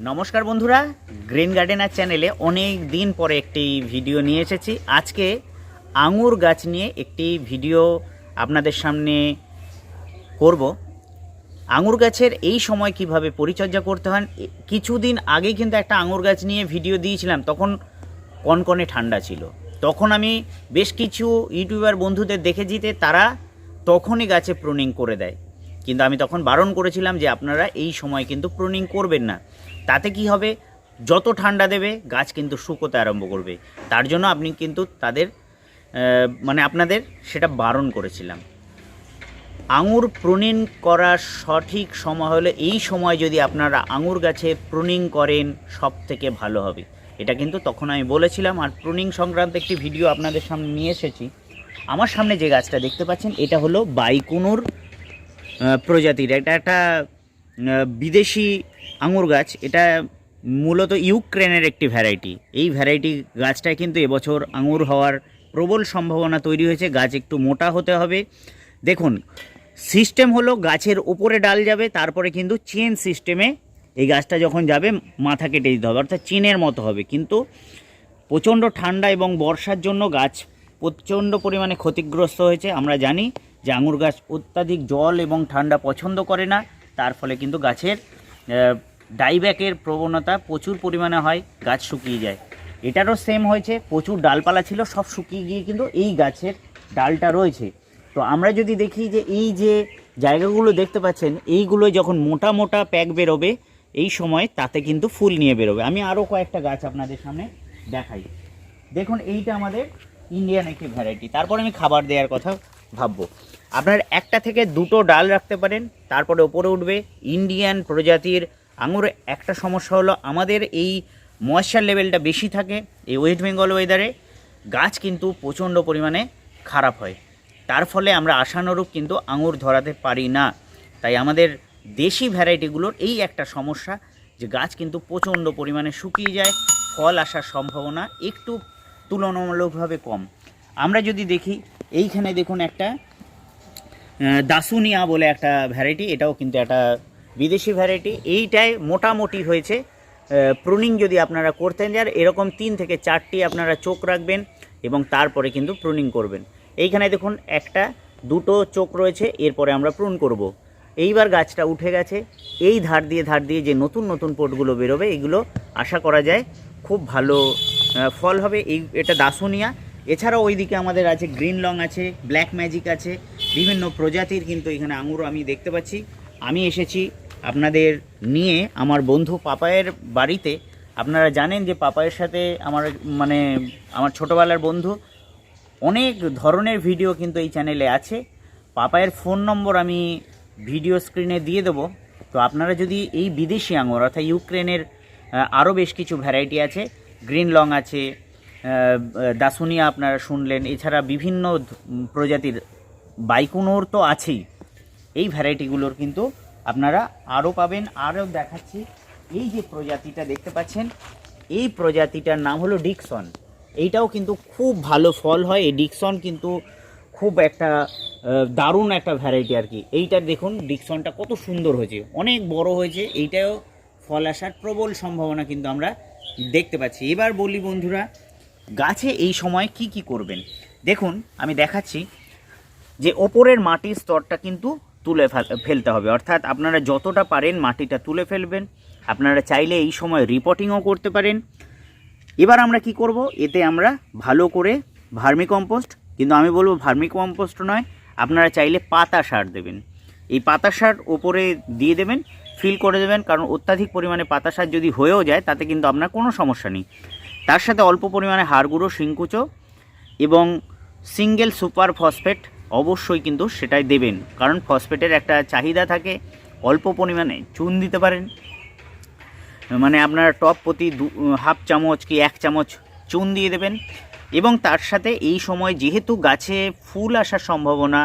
নমস্কার বন্ধুরা, green gardener চ্যানেলে অনেক দিন পরে একটি ভিডিও নিয়ে এসেছি। আজকে আঙুর গাছ নিয়ে একটি ভিডিও আপনাদের সামনে করব। আঙুর গাছের এই সময় কীভাবে পরিচর্যা করতে হয় কিছুদিন আগে কিন্তু একটা আঙুর গাছ নিয়ে ভিডিও দিয়েছিলাম, তখন কনকনে ঠান্ডা ছিল। তখন আমি বেশ কিছু ইউটিউবার বন্ধুদের দেখেছি যে তারা তখনই গাছে প্রুনিং করে দেয়। কিন্তু আমি তখন বারণ করেছিলাম যে আপনারা এই সময় কিন্তু প্রুনিং করবেন না। তাতে কি হবে? যত ঠান্ডা দেবে, গাছ কিন্তু শুকোতে আরম্ভ করবে। তার জন্য আপনি কিন্তু তাদের মানে আপনাদের সেটা বারণ করেছিলাম। আঙুর প্রুনিং করার সঠিক সময় হলো এই সময় যদি আপনারা আঙুর গাছে প্রুনিং করেন সব থেকে ভালো হবে। এটা কিন্তু তখন আমি বলেছিলাম আর প্রুনিং সংক্রান্ত একটি ভিডিও আপনাদের সামনে নিয়ে এসেছি। আমার সামনে যে গাছটা দেখতে পাচ্ছেন, এটা হলো বাইকুনুর প্রজাতির। এটা একটা বিদেশি আঙুর গাছ। এটা মূলত ইউক্রেনের একটি ভ্যারাইটি এই ভ্যারাইটি গাছটায় কিন্তু এবছর আঙুর হওয়ার প্রবল সম্ভাবনা তৈরি হয়েছে। গাছ একটু মোটা হতে হবে। দেখুন সিস্টেম হলো গাছের ওপরে ডাল যাবে, তারপরে কিন্তু চেন সিস্টেমে এই গাছটা যখন যাবে, মাথা কেটে দিতে হবে। অর্থাৎ চেনের মতো হবে। কিন্তু প্রচণ্ড ঠান্ডা এবং বর্ষার জন্য গাছ প্রচণ্ড পরিমাণে ক্ষতিগ্রস্ত হয়েছে। আমরা জানি যে আঙুর গাছ অত্যাধিক জল এবং ঠান্ডা পছন্দ করে না, তার ফলে কিন্তু গাছের ডাইব্যাকের প্রবণতা প্রচুর পরিমাণে হয়, গাছ শুকিয়ে যায়। এটারও সেম হয়েছে, প্রচুর ডালপালা ছিল, সব শুকিয়ে গিয়ে কিন্তু এই গাছের ডালটা রয়েছে। তো আমরা যদি দেখি যে এই যে জায়গাগুলো দেখতে পাচ্ছেন এইগুলো যখন মোটা মোটা প্যাক বেরোবে, এই সময় তাতে কিন্তু ফুল নিয়ে বেরোবে। আমি আরও কয়েকটা গাছ আপনাদের সামনে দেখাই। দেখুন, এইটা আমাদের ইন্ডিয়ান একটি ভ্যারাইটি তারপর আমি খাবার দেওয়ার কথা ভাববো। আপনার একটা থেকে দুটো ডাল রাখতে পারেন, তারপরে ওপরে উঠবে ইন্ডিয়ান প্রজাতির আঙুর। একটা সমস্যা হলো আমাদের এই ময়েশ্চার লেভেলটা বেশি থাকে এই ওয়েস্ট বেঙ্গল ওয়েদারে গাছ কিন্তু প্রচণ্ড পরিমাণে খারাপ হয়। তার ফলে আমরা আশানুরূপ কিন্তু আঙুর ধরাতে পারি না। তাই আমাদের দেশি ভ্যারাইটিগুলোর এই একটা সমস্যা যে গাছ কিন্তু প্রচণ্ড পরিমাণে শুকিয়ে যায়, ফল আসার সম্ভাবনা একটু তুলনামূলকভাবে কম। আমরা যদি দেখি, এইখানে দেখুন একটা দাসুনিয়া বলে একটা ভ্যারাইটি এটাও কিন্তু একটা বিদেশি ভ্যারাইটি এইটায় মোটামুটি হয়েছে। প্রুনিং যদি আপনারা করতেন যান, এরকম তিন থেকে চারটি আপনারা চোখ রাখবেন এবং তারপরে কিন্তু প্রুনিং করবেন। এইখানে দেখুন, একটা, দুটো চোখ রয়েছে, এরপরে আমরা প্রুন করব। এইবার গাছটা উঠে গেছে। এই ধার দিয়ে ধার দিয়ে যে নতুন নতুন পোটগুলো বেরোবে, এগুলো আশা করা যায় খুব ভালো ফল হবে। এই, এটা দাসুনিয়া। এছাড়াও ওইদিকে আমাদের আছে গ্রিন লং আছে ব্ল্যাক ম্যাজিক আছে, বিভিন্ন প্রজাতির কিন্তু এখানে আঙুর আমি দেখতে পাচ্ছি। আমি এসেছি আপনাদের নিয়ে আমার বন্ধু পাপায়ের বাড়িতে। আপনারা জানেন যে পাপায়ের সাথে আমার মানে আমার ছোটোবেলার বন্ধু। অনেক ধরনের ভিডিও কিন্তু এই চ্যানেলে আছে। পাপায়ের ফোন নম্বর আমি ভিডিও স্ক্রিনে দিয়ে দেবো। তো আপনারা যদি এই বিদেশি আঙুর, অর্থাৎ ইউক্রেনের আরও বেশ কিছু ভ্যারাইটি আছে, গ্রিন লং আছে দাসুনিয়া আপনারা শুনলেন। এছাড়া বিভিন্ন প্রজাতির বাইকুনোর তো আছেই। এই ভ্যারাইটিগুলোর কিন্তু আপনারা আরও পাবেন, আরও দেখাচ্ছি। এই যে প্রজাতিটা দেখতে পাচ্ছেন, এই প্রজাতিটার নাম হলো ডিকসন। এইটাও কিন্তু খুব ভালো ফল হয়। এই ডিকসন কিন্তু খুব একটা দারুণ একটা ভ্যারাইটি আর কি। এইটার দেখুন, ডিকসনটা কত সুন্দর হয়েছে। অনেক বড় হয়েছে। এইটাও ফল আসার প্রবল সম্ভাবনা কিন্তু আমরা দেখতে পাচ্ছি। এবার বলি বন্ধুরা গাছে এই সময় কি কি করবেন? দেখুন, আমি দেখাচ্ছি যে ওপরের মাটির স্তরটা কিন্তু তুলে ফেলতে হবে। অর্থাৎ আপনারা যতটা পারেন মাটিটা তুলে ফেলবেন। আপনারা চাইলে এই সময় রিপোর্টিংও করতে পারেন। এবার আমরা কি করব? এতে আমরা ভালো করে ভার্মি কম্পোস্ট কিন্তু আমি বলব ভার্মি কম্পোস্ট নয়, আপনারা চাইলে পাতা সার দেবেন। এই পাতা সার ওপরে দিয়ে দেবেন ফিল করে দেবেন, কারণ অত্যাধিক পরিমাণে পাতা সার যদি হয়েও যায়, তাতে কিন্তু আপনার কোনো সমস্যা নেই। তার সাথে অল্প পরিমাণে হাড় গুঁড়ো শিংকুচো এবং সিঙ্গেল সুপার ফসফেট অবশ্যই কিন্তু সেটাই দেবেন। কারণ ফসফেটের একটা চাহিদা থাকে, অল্প পরিমাণে চুন দিতে পারেন। মানে আপনার টপ প্রতি দু, হাফ চামচ কি এক চামচ চুন দিয়ে দেবেন। এবং তার সাথে এই সময় যেহেতু গাছে ফুল আসার সম্ভাবনা,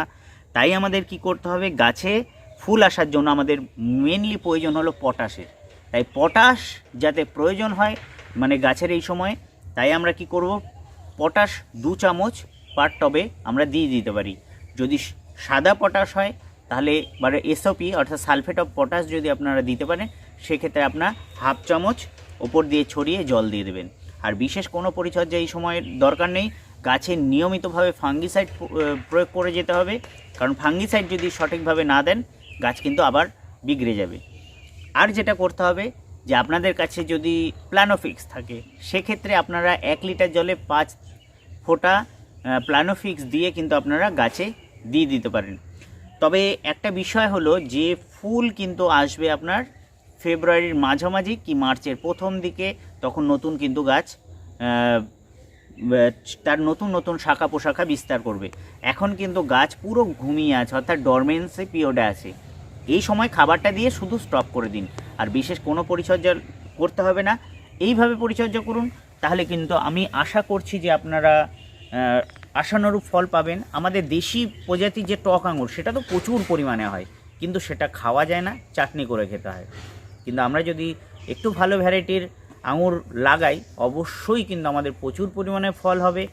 তাই আমাদের কি করতে হবে? গাছে ফুল আসার জন্য আমাদের মেনলি প্রয়োজন হলো পটাশের। তাই পটাশ যাতে প্রয়োজন হয় মানে গাছের এই সময়, তাই আমরা কি করব? পটাশ দু চামচ পার টবে আমরা দিয়ে দিতে পারি। যদি সাদা পটাশ হয়, তাহলে মানে এসওপি অর্থাৎ সালফেট অফ পটাশ যদি আপনারা দিতে পারেন, সেক্ষেত্রে আপনার হাফ চামচ ওপর দিয়ে ছড়িয়ে জল দিয়ে দেবেন। আর বিশেষ কোনো পরিচর্যা এই সময়ের দরকার নেই। গাছে নিয়মিতভাবে ফাঙ্গিসাইড প্রয়োগ করে যেতে হবে। কারণ ফাঙ্গিসাইড যদি সঠিকভাবে না দেন, গাছ কিন্তু আবার বিগড়ে যাবে। আর যেটা করতে হবে যে আপনাদের কাছে যদি প্ল্যানোফিক্স থাকে, সেক্ষেত্রে আপনারা এক লিটার জলে পাঁচ ফোঁটা প্ল্যানোফিক্স দিয়ে কিন্তু আপনারা গাছে দিয়ে দিতে পারেন। তবে একটা বিষয় হলো যে ফুল কিন্তু আসবে আপনার ফেব্রুয়ারির মাঝামাঝি কি মার্চের প্রথম দিকে, তখন নতুন কিন্তু গাছ তার নতুন নতুন শাখা পোশাখা বিস্তার করবে। এখন কিন্তু গাছ পুরো ঘুমিয়ে আছে, অর্থাৎ ডরমেন্সে পিরিয়ডে আছে। এই সময় খাবারটা দিয়ে শুধু স্টপ করে দিন। আর বিশেষ কোনো পরিচর্যা করতে হবে না। এইভাবে পরিচর্যা করুন, তাহলে কিন্তু আমি আশা করছি যে আপনারা আশানুরূপ ফল পাবেন। আমাদের দেশি প্রজাতির যে টক আঙুর, সেটা তো প্রচুর পরিমাণে হয়, কিন্তু সেটা খাওয়া যায় না, চাটনি করে খেতে হয়। কিন্তু আমরা যদি একটু ভালো ভ্যারাইটির আঙুর লাগাই, অবশ্যই কিন্তু আমাদের প্রচুর পরিমাণে ফল হবে।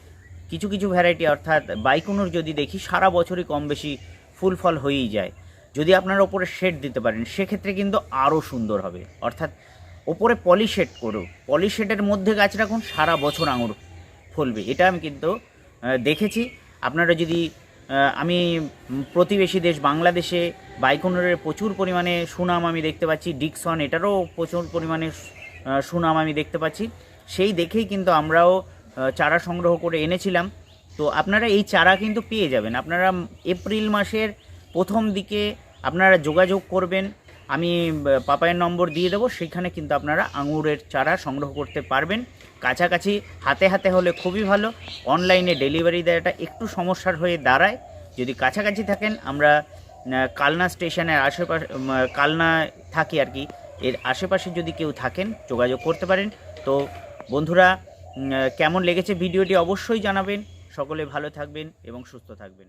কিছু কিছু ভ্যারাইটি অর্থাৎ বাইকুনুর যদি দেখি, সারা বছরই কম বেশি ফুল ফল হয়েই যায়। যদি আপনার ওপরে শেড দিতে পারেন, সেক্ষেত্রে কিন্তু আরও সুন্দর হবে। অর্থাৎ ওপরে পলিশেড করো পলিশেডের মধ্যে গাছ রাখুন, সারা বছর আঙুর ফলবে। এটা আমি কিন্তু দেখেছি। আপনারা যদি আমি প্রতিবেশী দেশ বাংলাদেশে বাইকোনরের প্রচুর পরিমাণে সুনাম আমি দেখতে পাচ্ছি, ডিকসন এটারও প্রচুর পরিমাণে সুনাম আমি দেখতে পাচ্ছি। সেই দেখেই কিন্তু আমরাও চারা সংগ্রহ করে এনেছিলাম। তো আপনারা এই চারা কিন্তু পেয়ে যাবেন। আপনারা এপ্রিল মাসের প্রথম দিকে আপনারা যোগাযোগ করবেন, আমি পাপায়ের নম্বর দিয়ে দেবো সেখানে কিন্তু আপনারা আঙুরের চারা সংগ্রহ করতে পারবেন। কাছাকাছি হাতে হাতে হলে খুবই ভালো, অনলাইনে ডেলিভারি দেওয়াটা একটু সমস্যার হয়ে দাঁড়ায়। যদি কাছাকাছি থাকেন, আমরা কালনা স্টেশনের আশেপাশে কালনা থাকি আর কি, এর আশেপাশে যদি কেউ থাকেন, যোগাযোগ করতে পারেন। তো বন্ধুরা কেমন লেগেছে ভিডিওটি অবশ্যই জানাবেন। সকলে ভালো থাকবেন এবং সুস্থ থাকবেন।